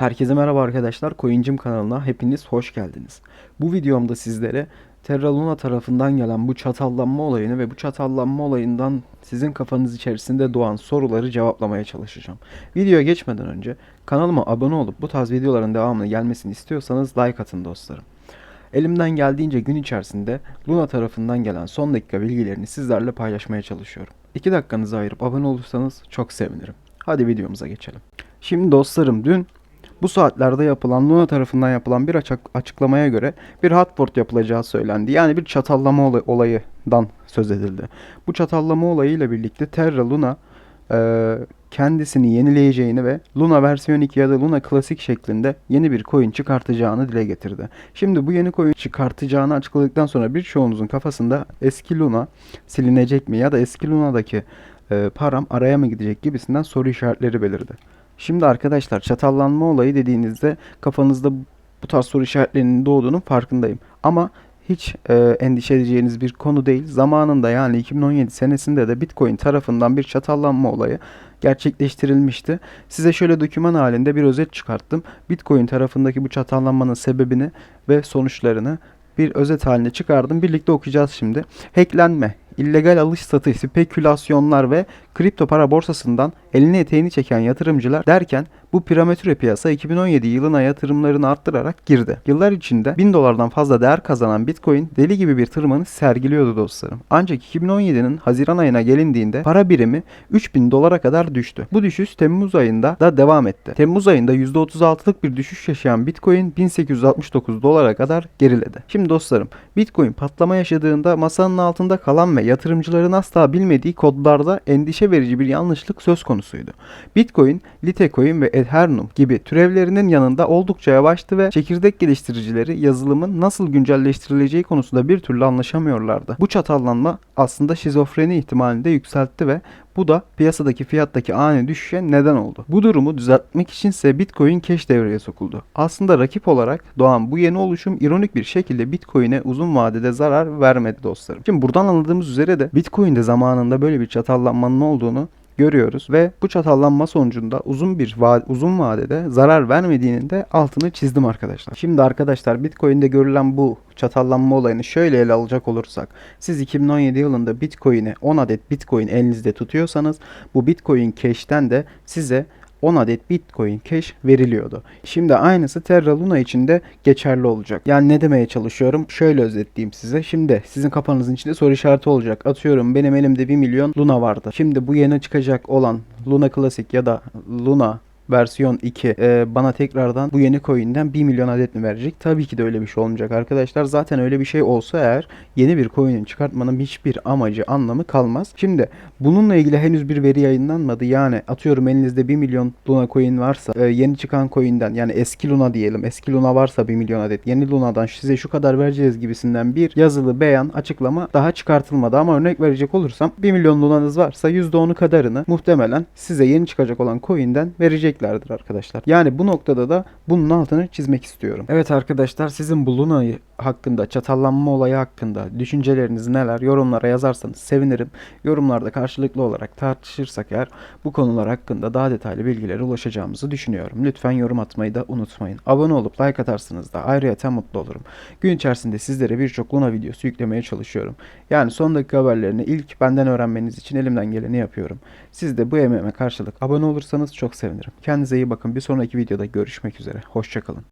Herkese merhaba arkadaşlar. Coincim kanalına hepiniz hoş geldiniz. Bu videomda sizlere Terra Luna tarafından gelen bu çatallanma olayını ve bu çatallanma olayından sizin kafanız içerisinde doğan soruları cevaplamaya çalışacağım. Videoya geçmeden önce kanalıma abone olup bu tarz videoların devamını gelmesini istiyorsanız like atın dostlarım. Elimden geldiğince gün içerisinde Luna tarafından gelen son dakika bilgilerini sizlerle paylaşmaya çalışıyorum. 2 dakikanızı ayırıp abone olursanız çok sevinirim. Hadi videomuza geçelim. Şimdi dostlarım dün bu saatlerde yapılan Luna tarafından yapılan bir açık- açıklamaya göre bir hotpot yapılacağı söylendi. Yani bir çatallama olay- olayından söz edildi. Bu çatallama olayıyla birlikte Terra Luna e, kendisini yenileyeceğini ve Luna versiyon 2 ya da Luna klasik şeklinde yeni bir coin çıkartacağını dile getirdi. Şimdi bu yeni coin çıkartacağını açıkladıktan sonra birçoğunuzun kafasında eski Luna silinecek mi ya da eski Luna'daki e, param araya mı gidecek gibisinden soru işaretleri belirdi. Şimdi arkadaşlar çatallanma olayı dediğinizde kafanızda bu tarz soru işaretlerinin doğduğunun farkındayım. Ama hiç e, endişe edeceğiniz bir konu değil. Zamanında yani 2017 senesinde de Bitcoin tarafından bir çatallanma olayı gerçekleştirilmişti. Size şöyle doküman halinde bir özet çıkarttım. Bitcoin tarafındaki bu çatallanmanın sebebini ve sonuçlarını bir özet haline çıkardım. Birlikte okuyacağız şimdi. Hacklenme, illegal alış satış, spekülasyonlar ve kripto para borsasından elini eteğini çeken yatırımcılar derken bu parametre piyasa 2017 yılına yatırımlarını arttırarak girdi. Yıllar içinde 1000 dolardan fazla değer kazanan Bitcoin deli gibi bir tırmanış sergiliyordu dostlarım. Ancak 2017'nin Haziran ayına gelindiğinde para birimi 3000 dolara kadar düştü. Bu düşüş Temmuz ayında da devam etti. Temmuz ayında %36'lık bir düşüş yaşayan Bitcoin 1869 dolara kadar geriledi. Şimdi dostlarım Bitcoin patlama yaşadığında masanın altında kalan ve yatırımcıların asla bilmediği kodlarda endişe verici bir yanlışlık söz konusuydu. Bitcoin, Litecoin ve Ethereum gibi türevlerinin yanında oldukça yavaştı ve çekirdek geliştiricileri yazılımın nasıl güncelleştirileceği konusunda bir türlü anlaşamıyorlardı. Bu çatallanma aslında şizofreni ihtimalini de yükseltti ve bu da piyasadaki fiyattaki ani düşüşe neden oldu. Bu durumu düzeltmek içinse Bitcoin Cash devreye sokuldu. Aslında rakip olarak doğan bu yeni oluşum ironik bir şekilde Bitcoin'e uzun vadede zarar vermedi dostlarım. Şimdi buradan anladığımız üzere de Bitcoin'de zamanında böyle bir çatallanmanın olduğunu görüyoruz ve bu çatallanma sonucunda uzun bir va- uzun vadede zarar vermediğinin de altını çizdim arkadaşlar. Şimdi arkadaşlar Bitcoin'de görülen bu çatallanma olayını şöyle ele alacak olursak siz 2017 yılında Bitcoin'i 10 adet Bitcoin elinizde tutuyorsanız bu Bitcoin Cash'ten de size 10 adet Bitcoin Cash veriliyordu. Şimdi aynısı Terra Luna için de geçerli olacak. Yani ne demeye çalışıyorum? Şöyle özetleyeyim size. Şimdi sizin kafanızın içinde soru işareti olacak. Atıyorum benim elimde 1 milyon Luna vardı. Şimdi bu yeni çıkacak olan Luna Classic ya da Luna versiyon 2 e, bana tekrardan bu yeni coin'den 1 milyon adet mi verecek? Tabii ki de öyle bir şey olmayacak arkadaşlar. Zaten öyle bir şey olsa eğer yeni bir coin'in çıkartmanın hiçbir amacı, anlamı kalmaz. Şimdi bununla ilgili henüz bir veri yayınlanmadı. Yani atıyorum elinizde 1 milyon Luna coin varsa e, yeni çıkan coin'den yani eski Luna diyelim. Eski Luna varsa 1 milyon adet. Yeni Luna'dan size şu kadar vereceğiz gibisinden bir yazılı beyan, açıklama daha çıkartılmadı. Ama örnek verecek olursam 1 milyon Luna'nız varsa %10'u kadarını muhtemelen size yeni çıkacak olan coin'den vereceklerdir arkadaşlar. Yani bu noktada da bunun altını çizmek istiyorum. Evet arkadaşlar sizin bu Luna'yı hakkında, çatallanma olayı hakkında düşünceleriniz neler yorumlara yazarsanız sevinirim. Yorumlarda karşılıklı olarak tartışırsak eğer bu konular hakkında daha detaylı bilgilere ulaşacağımızı düşünüyorum. Lütfen yorum atmayı da unutmayın. Abone olup like atarsınız da ayrıca mutlu olurum. Gün içerisinde sizlere birçok Luna videosu yüklemeye çalışıyorum. Yani son dakika haberlerini ilk benden öğrenmeniz için elimden geleni yapıyorum. Siz de bu emeğime karşılık abone olursanız çok sevinirim. Kendinize iyi bakın. Bir sonraki videoda görüşmek üzere. Hoşçakalın.